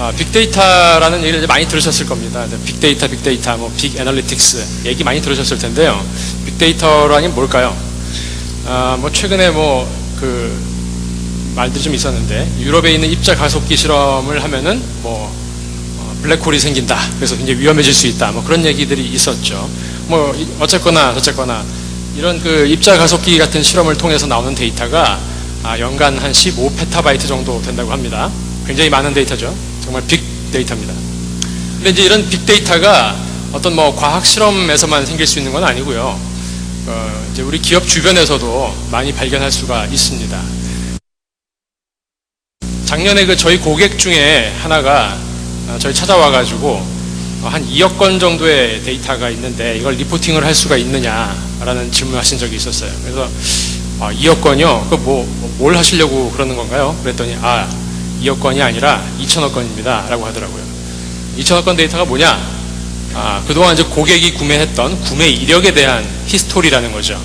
아, 빅데이터라는 얘기를 많이 들으셨을 겁니다. 빅데이터, 빅데이터, 뭐 빅 애널리틱스 얘기 많이 들으셨을 텐데요. 빅데이터라니 뭘까요? 아, 뭐 최근에 뭐 그 말들이 좀 있었는데 유럽에 있는 입자 가속기 실험을 하면은 뭐 어, 블랙홀이 생긴다. 그래서 굉장히 위험해질 수 있다. 뭐 그런 얘기들이 있었죠. 뭐 어쨌거나 어쨌거나 이런 그 입자 가속기 같은 실험을 통해서 나오는 데이터가 아, 연간 한 15 페타바이트 정도 된다고 합니다. 굉장히 많은 데이터죠. 정말 빅 데이터입니다. 근데 이제 이런 빅 데이터가 어떤 뭐 과학 실험에서만 생길 수 있는 건 아니고요. 어, 이제 우리 기업 주변에서도 많이 발견할 수가 있습니다. 작년에 그 저희 고객 중에 하나가 어, 저희 찾아와가지고 어, 한 2억 건 정도의 데이터가 있는데 이걸 리포팅을 할 수가 있느냐라는 질문을 하신 적이 있었어요. 그래서 아, 2억 건이요? 그뭘 뭐, 하시려고 그러는 건가요? 그랬더니 아 2억 건이 아니라 2천억 건입니다. 라고 하더라고요. 2천억 건 데이터가 뭐냐? 아, 그동안 이제 고객이 구매했던 구매 이력에 대한 히스토리라는 거죠.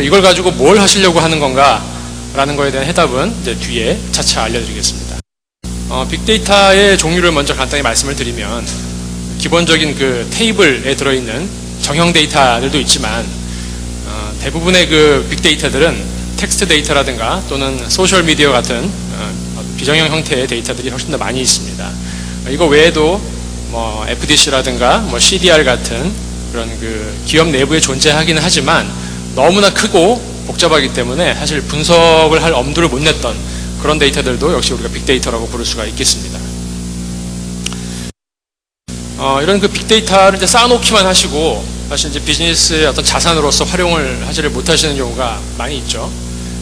이걸 가지고 뭘 하시려고 하는 건가? 라는 거에 대한 해답은 이제 뒤에 차차 알려드리겠습니다. 어, 빅데이터의 종류를 먼저 간단히 말씀을 드리면 기본적인 그 테이블에 들어있는 정형 데이터들도 있지만 어, 대부분의 그 빅데이터들은 텍스트 데이터라든가 또는 소셜 미디어 같은 어, 비정형 형태의 데이터들이 훨씬 더 많이 있습니다. 이거 외에도 뭐 FDC라든가 뭐 CDR 같은 그런 그 기업 내부에 존재하기는 하지만 너무나 크고 복잡하기 때문에 사실 분석을 할 엄두를 못 냈던 그런 데이터들도 역시 우리가 빅데이터라고 부를 수가 있겠습니다. 어, 이런 그 빅데이터를 이제 쌓아놓기만 하시고 사실 이제 비즈니스의 어떤 자산으로서 활용을 하지를 못하시는 경우가 많이 있죠.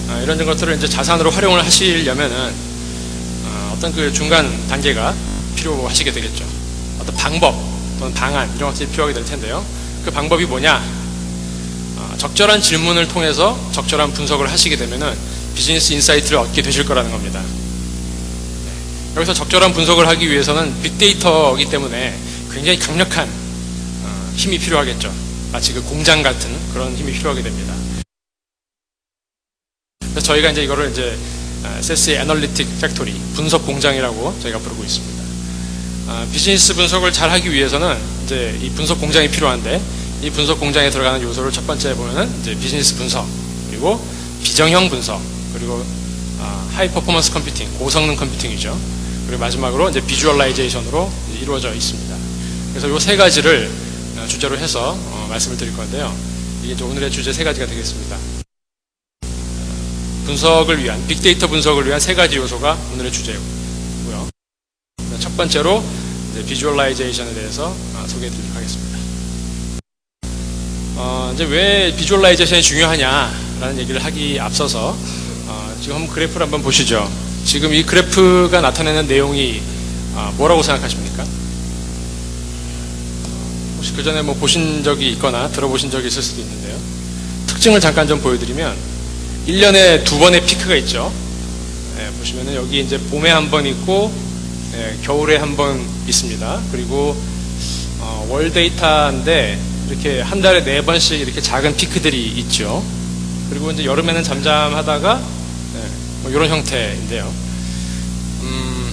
어, 이런 것들을 이제 자산으로 활용을 하시려면은 어, 어떤 그 중간 단계가 필요하시게 되겠죠. 어떤 방법 또는 방안 이런 것들이 필요하게 될 텐데요. 그 방법이 뭐냐? 어, 적절한 질문을 통해서 적절한 분석을 하시게 되면은 비즈니스 인사이트를 얻게 되실 거라는 겁니다. 네. 여기서 적절한 분석을 하기 위해서는 빅데이터이기 때문에 굉장히 강력한 어, 힘이 필요하겠죠. 마치 그 공장 같은 그런 힘이 필요하게 됩니다. 그래서 저희가 이제 이거를 이제 세스의 애널리틱 팩토리 분석 공장이라고 저희가 부르고 있습니다. 아, 비즈니스 분석을 잘 하기 위해서는 이제 이 분석 공장이 필요한데 이 분석 공장에 들어가는 요소를 첫 번째 보면은 이제 비즈니스 분석 그리고 비정형 분석 그리고 아, 하이 퍼포먼스 컴퓨팅 고성능 컴퓨팅이죠. 그리고 마지막으로 이제 비주얼라이제이션으로 이루어져 있습니다. 그래서 이 세 가지를 어, 주제로 해서 어, 말씀을 드릴 건데요. 이게 오늘의 주제 세 가지가 되겠습니다. 분석을 위한 빅데이터 분석을 위한 세 가지 요소가 오늘의 주제고요. 첫 번째로 비주얼라이제이션에 대해서 아, 소개해 드리도록 하겠습니다. 어, 이제 왜 비주얼라이제이션이 중요하냐라는 얘기를 하기 앞서서 어, 지금 한번 그래프를 한번 보시죠. 지금 이 그래프가 나타내는 내용이 어, 뭐라고 생각하십니까? 혹시 그 전에 뭐 보신 적이 있거나 들어보신 적이 있을 수도 있는데요. 특징을 잠깐 좀 보여드리면 1년에 두 번의 피크가 있죠. 네, 보시면은 여기 이제 봄에 한 번 있고 예, 겨울에 한 번 있습니다. 그리고 어, 월 데이터인데 이렇게 한 달에 네 번씩 이렇게 작은 피크들이 있죠. 그리고 이제 여름에는 잠잠하다가 예, 뭐 이런 형태인데요. 음,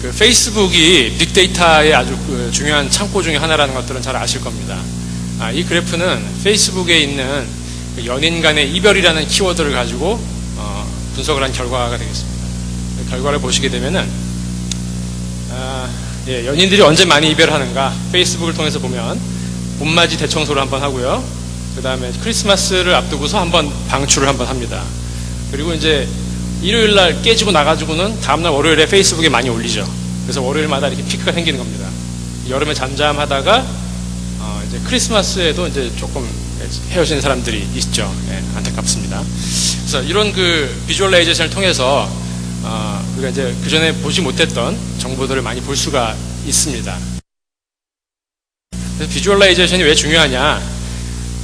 그 페이스북이 빅데이터의 아주 그 중요한 창고 중의 하나라는 것들은 잘 아실 겁니다. 아, 이 그래프는 페이스북에 있는 그 연인 간의 이별이라는 키워드를 가지고 어, 분석을 한 결과가 되겠습니다. 그 결과를 보시게 되면은 아, 예, 연인들이 언제 많이 이별하는가 페이스북을 통해서 보면 봄맞이 대청소를 한번 하고요. 그 다음에 크리스마스를 앞두고서 한번 방출을 한번 합니다. 그리고 이제 일요일 날 깨지고 나가지고는 다음날 월요일에 페이스북에 많이 올리죠. 그래서 월요일마다 이렇게 피크가 생기는 겁니다. 여름에 잠잠하다가 어 이제 크리스마스에도 이제 조금 헤어지는 사람들이 있죠. 예, 안타깝습니다. 그래서 이런 그 비주얼라이제이션을 통해서 어, 우리가 이제 그 전에 보지 못했던 정보들을 많이 볼 수가 있습니다. 비주얼라이제이션이 왜 중요하냐?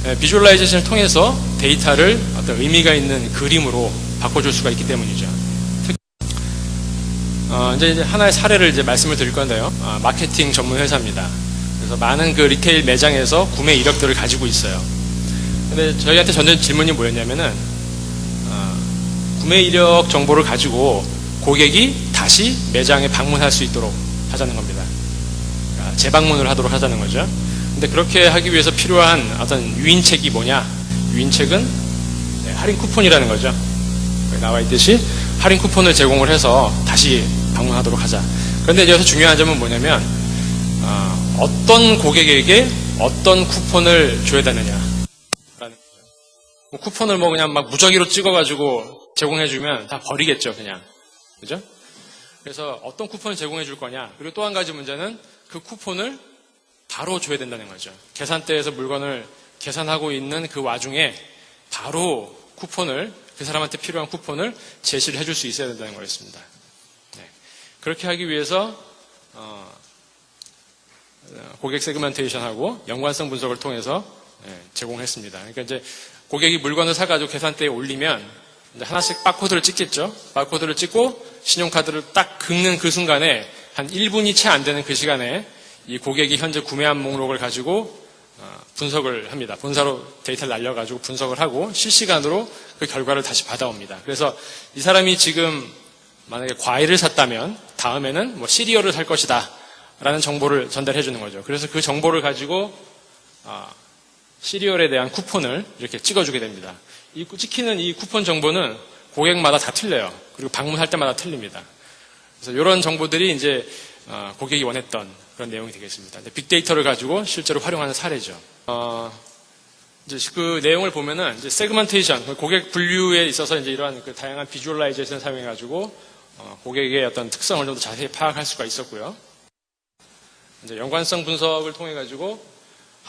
예, 비주얼라이제이션을 통해서 데이터를 어떤 의미가 있는 그림으로 바꿔줄 수가 있기 때문이죠. 어, 이제 하나의 사례를 이제 말씀을 드릴 건데요. 어, 마케팅 전문 회사입니다. 그래서 많은 그 리테일 매장에서 구매 이력들을 가지고 있어요. 근데 저희한테 전전 질문이 뭐였냐면은 구매 이력 정보를 가지고 고객이 다시 매장에 방문할 수 있도록 하자는 겁니다. 그러니까 재방문을 하도록 하자는 거죠. 근데 그렇게 하기 위해서 필요한 어떤 유인책이 뭐냐? 유인책은 네, 할인 쿠폰이라는 거죠. 나와 있듯이 할인 쿠폰을 제공을 해서 다시 방문하도록 하자. 그런데 여기서 중요한 점은 뭐냐면 어, 떤 고객에게 어떤 쿠폰을 줘야 되느냐. 뭐 쿠폰을 뭐 그냥 막 무작위로 찍어가지고 제공해주면 다 버리겠죠, 그냥. 그죠? 그래서 어떤 쿠폰을 제공해 줄 거냐. 그리고 또 한 가지 문제는 그 쿠폰을 바로 줘야 된다는 거죠. 계산대에서 물건을 계산하고 있는 그 와중에 바로 쿠폰을 그 사람한테 필요한 쿠폰을 제시를 해줄 수 있어야 된다는 거였습니다. 네. 그렇게 하기 위해서 어, 고객 세그멘테이션하고 연관성 분석을 통해서 예, 제공했습니다. 그러니까 이제 고객이 물건을 사가지고 계산대에 올리면 하나씩 바코드를 찍겠죠. 바코드를 찍고 신용카드를 딱 긁는 그 순간에 한 1분이 채 안 되는 그 시간에 이 고객이 현재 구매한 목록을 가지고 어, 분석을 합니다. 본사로 데이터를 날려가지고 분석을 하고 실시간으로 그 결과를 다시 받아옵니다. 그래서 이 사람이 지금 만약에 과일을 샀다면 다음에는 뭐 시리얼을 살 것이다. 라는 정보를 전달해 주는 거죠. 그래서 그 정보를 가지고 아, 시리얼에 대한 쿠폰을 이렇게 찍어주게 됩니다. 이 찍히는 이 쿠폰 정보는 고객마다 다 틀려요. 그리고 방문할 때마다 틀립니다. 그래서 이런 정보들이 이제 어, 고객이 원했던 그런 내용이 되겠습니다. 빅데이터를 가지고 실제로 활용하는 사례죠. 어, 이제 그 내용을 보면은 이제 세그먼테이션, 고객 분류에 있어서 이제 이러한 그 다양한 비주얼라이제이션을 사용해가지고 어, 고객의 어떤 특성을 좀 더 자세히 파악할 수가 있었고요. 이제 연관성 분석을 통해 가지고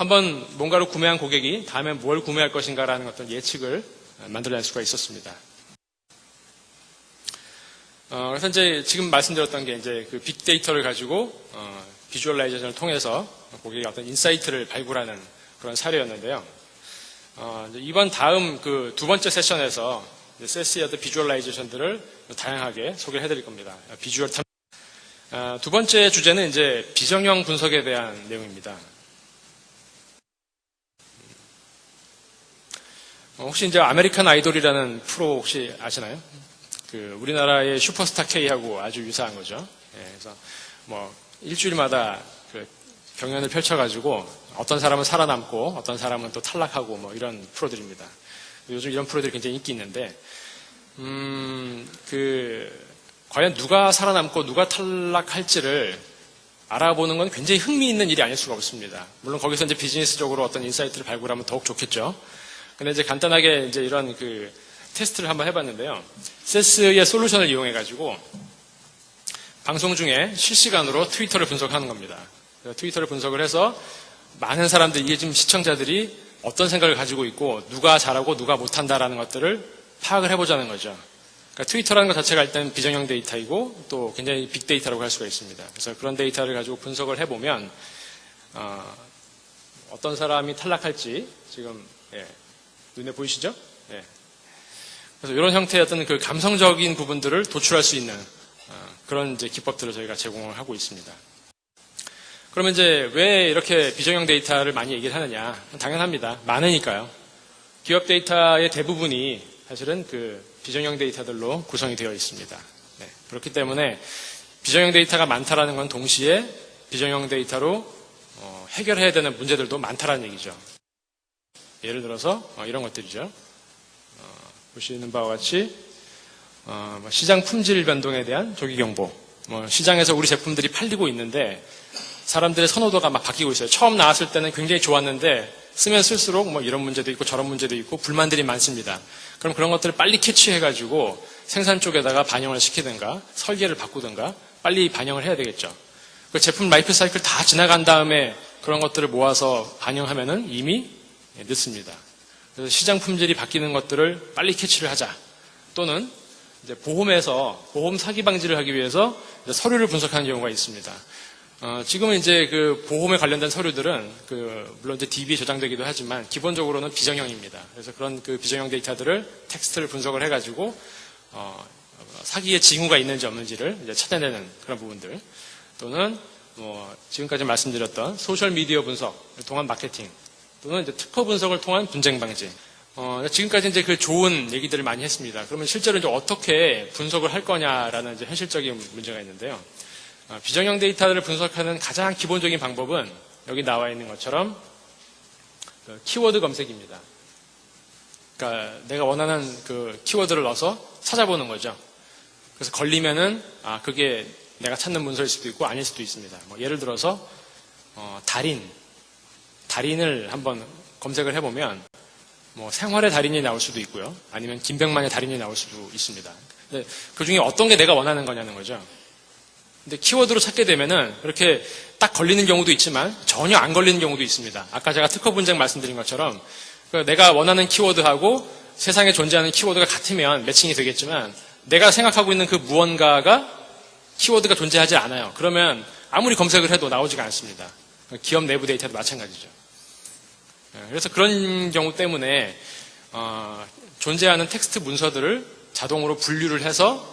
한번 뭔가를 구매한 고객이 다음에 뭘 구매할 것인가라는 어떤 예측을 만들어낼 수가 있었습니다. 어, 그래서 이제 지금 말씀드렸던 게 이제 그 빅데이터를 가지고 어, 비주얼라이제이션을 통해서 고객의 어떤 인사이트를 발굴하는 그런 사례였는데요. 어, 이번 다음 그 두 번째 세션에서 세스의 어떤 비주얼라이제이션들을 다양하게 소개를 해드릴 겁니다. 비주얼 탐 아, 두 번째 주제는 이제 비정형 분석에 대한 내용입니다. 혹시 이제 아메리칸 아이돌이라는 프로 혹시 아시나요? 그 우리나라의 슈퍼스타 K하고 아주 유사한 거죠. 예, 그래서 뭐 일주일마다 그 경연을 펼쳐가지고 어떤 사람은 살아남고 어떤 사람은 또 탈락하고 뭐 이런 프로들입니다. 요즘 이런 프로들이 굉장히 인기 있는데 음 그 과연 누가 살아남고 누가 탈락할지를 알아보는 건 굉장히 흥미있는 일이 아닐 수가 없습니다. 물론 거기서 이제 비즈니스적으로 어떤 인사이트를 발굴하면 더욱 좋겠죠. 근데 이제 간단하게 이제 이런 그 테스트를 한번 해봤는데요. 세스의 솔루션을 이용해가지고 방송 중에 실시간으로 트위터를 분석하는 겁니다. 트위터를 분석을 해서 많은 사람들, 이게 지금 시청자들이 어떤 생각을 가지고 있고 누가 잘하고 누가 못한다라는 것들을 파악을 해보자는 거죠. 그러니까 트위터라는 것 자체가 일단 비정형 데이터이고 또 굉장히 빅데이터라고 할 수가 있습니다. 그래서 그런 데이터를 가지고 분석을 해보면 어, 떤 사람이 탈락할지 지금 예, 눈에 보이시죠? 예. 그래서 이런 형태의 어떤 그 감성적인 부분들을 도출할 수 있는 어, 그런 이제 기법들을 저희가 제공을 하고 있습니다. 그러면 이제 왜 이렇게 비정형 데이터를 많이 얘기를 하느냐? 당연합니다. 많으니까요. 기업 데이터의 대부분이 사실은 그 비정형 데이터들로 구성이 되어 있습니다. 네, 그렇기 때문에 비정형 데이터가 많다라는 건 동시에 비정형 데이터로 어, 해결해야 되는 문제들도 많다라는 얘기죠. 예를 들어서 어, 이런 것들이죠. 어, 보시는 바와 같이 어, 뭐 시장 품질 변동에 대한 조기 경보. 뭐 시장에서 우리 제품들이 팔리고 있는데 사람들의 선호도가 막 바뀌고 있어요. 처음 나왔을 때는 굉장히 좋았는데 쓰면 쓸수록 뭐 이런 문제도 있고 저런 문제도 있고 불만들이 많습니다. 그럼 그런 것들을 빨리 캐치해가지고 생산 쪽에다가 반영을 시키든가 설계를 바꾸든가 빨리 반영을 해야 되겠죠. 그 제품 라이프 사이클 다 지나간 다음에 그런 것들을 모아서 반영하면은 이미 늦습니다. 그래서 시장 품질이 바뀌는 것들을 빨리 캐치를 하자. 또는 보험에서 보험 사기 방지를 하기 위해서 서류를 분석하는 경우가 있습니다. 어, 지금은 이제 그 보험에 관련된 서류들은 그 물론 이제 DB에 저장되기도 하지만 기본적으로는 비정형입니다. 그래서 그런 그 비정형 데이터들을 텍스트를 분석을 해가지고 어, 사기의 징후가 있는지 없는지를 찾아내는 그런 부분들 또는 뭐 지금까지 말씀드렸던 소셜 미디어 분석 통한 마케팅 또는 이제 특허 분석을 통한 분쟁 방지 어, 지금까지 이제 그 좋은 얘기들을 많이 했습니다. 그러면 실제로 이제 어떻게 분석을 할 거냐라는 이제 현실적인 문제가 있는데요. 어, 비정형 데이터를 분석하는 가장 기본적인 방법은 여기 나와 있는 것처럼 그 키워드 검색입니다. 그러니까 내가 원하는 그 키워드를 넣어서 찾아보는 거죠. 그래서 걸리면은 아 그게 내가 찾는 문서일 수도 있고 아닐 수도 있습니다. 뭐 예를 들어서 어, 달인, 달인을 한번 검색을 해보면 뭐 생활의 달인이 나올 수도 있고요. 아니면 김병만의 달인이 나올 수도 있습니다. 근데 그 중에 어떤 게 내가 원하는 거냐는 거죠. 근데 키워드로 찾게 되면은 그렇게 딱 걸리는 경우도 있지만 전혀 안 걸리는 경우도 있습니다. 아까 제가 특허 분쟁 말씀드린 것처럼 그 내가 원하는 키워드하고 세상에 존재하는 키워드가 같으면 매칭이 되겠지만 내가 생각하고 있는 그 무언가가 키워드가 존재하지 않아요. 그러면 아무리 검색을 해도 나오지가 않습니다. 기업 내부 데이터도 마찬가지죠. 예, 그래서 그런 경우 때문에 어, 존재하는 텍스트 문서들을 자동으로 분류를 해서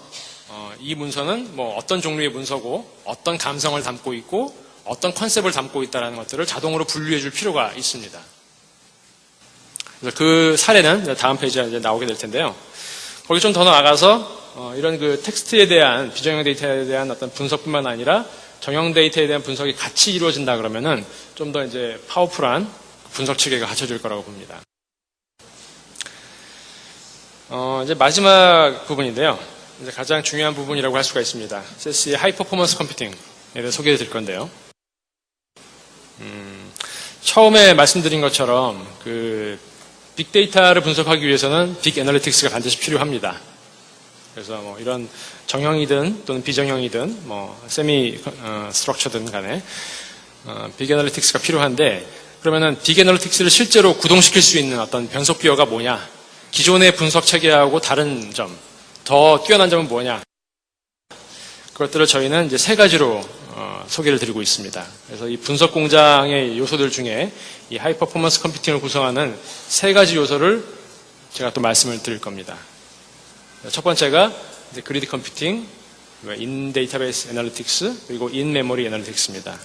어, 이 문서는 뭐 어떤 종류의 문서고 어떤 감성을 담고 있고 어떤 컨셉을 담고 있다는 것들을 자동으로 분류해 줄 필요가 있습니다. 그래서 그 사례는 다음 페이지에 나오게 될 텐데요. 거기 좀 더 나아가서 어, 이런 그 텍스트에 대한 비정형 데이터에 대한 어떤 분석뿐만 아니라 정형 데이터에 대한 분석이 같이 이루어진다 그러면은 좀 더 이제 파워풀한 분석 체계가 갖춰질 거라고 봅니다. 어, 이제 마지막 부분인데요. 이제 가장 중요한 부분이라고 할 수가 있습니다. 세스의 하이 퍼포먼스 컴퓨팅에 대해 소개해 드릴 건데요. 음, 처음에 말씀드린 것처럼 그 빅데이터를 분석하기 위해서는 빅 애널리틱스가 반드시 필요합니다. 그래서 뭐 이런 정형이든 또는 비정형이든 뭐 세미 어, 스트럭처든 간에 어, 빅 애널리틱스가 필요한데 그러면은 빅 애널리틱스를 실제로 구동시킬 수 있는 어떤 변속 기어가 뭐냐? 기존의 분석 체계하고 다른 점, 더 뛰어난 점은 뭐냐? 그것들을 저희는 이제 세 가지로 어, 소개를 드리고 있습니다. 그래서 이 분석 공장의 요소들 중에 이 하이 퍼포먼스 컴퓨팅을 구성하는 세 가지 요소를 제가 또 말씀을 드릴 겁니다. 첫 번째가 이제 그리드 컴퓨팅, 인 데이터베이스 애널리틱스, 그리고 인 메모리 애널리틱스입니다.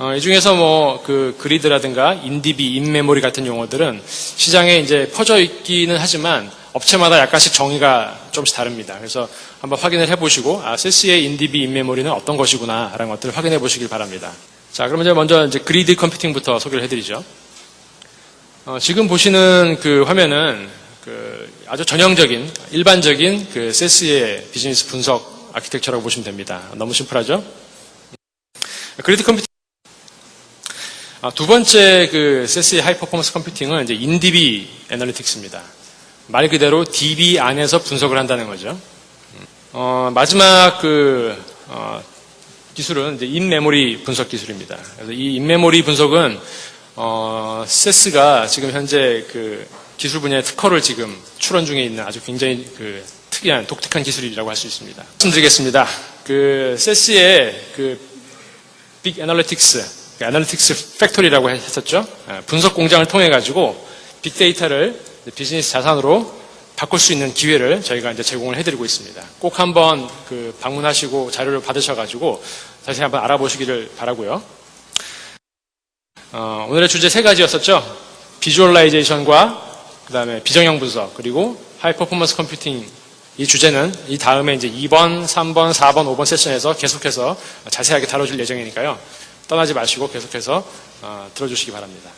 어, 이 중에서 뭐 그 그리드라든가 인디비, 인메모리 같은 용어들은 시장에 이제 퍼져 있기는 하지만 업체마다 약간씩 정의가 조금씩 다릅니다. 그래서 한번 확인을 해보시고 아 세스의 인디비, 인메모리는 어떤 것이구나라는 것들을 확인해 보시길 바랍니다. 자, 그러면 이제 먼저 이제 그리드 컴퓨팅부터 소개를 해드리죠. 어, 지금 보시는 그 화면은 그 아주 전형적인 일반적인 그 세스의 비즈니스 분석 아키텍처라고 보시면 됩니다. 너무 심플하죠? 그리드 컴퓨팅 아, 두 번째 그 세스의 하이 퍼포먼스 컴퓨팅은 이제 인디비 애널리틱스입니다. 말 그대로 DB 안에서 분석을 한다는 거죠. 어, 마지막 그 어, 기술은 이제 인메모리 분석 기술입니다. 그래서 이 인메모리 분석은 어, 세스가 지금 현재 그 기술 분야의 특허를 지금 출원 중에 있는 아주 굉장히 그 특이한 독특한 기술이라고 할 수 있습니다. 말씀드리겠습니다. 그 세스의 그 빅 애널리틱스 애널리틱스 팩토리라고 했었죠. 예, 분석 공장을 통해 가지고 빅데이터를 비즈니스 자산으로 바꿀 수 있는 기회를 저희가 이제 제공을 해드리고 있습니다. 꼭 한번 그 방문하시고 자료를 받으셔가지고 자세히 한번 알아보시기를 바라고요. 어, 오늘의 주제 세 가지였었죠. 비주얼라이제이션과 그 다음에 비정형 분석 그리고 하이 퍼포먼스 컴퓨팅 이 주제는 이 다음에 이제 2번, 3번, 4번, 5번 세션에서 계속해서 자세하게 다뤄줄 예정이니까요. 떠나지 마시고 계속해서 어, 들어주시기 바랍니다.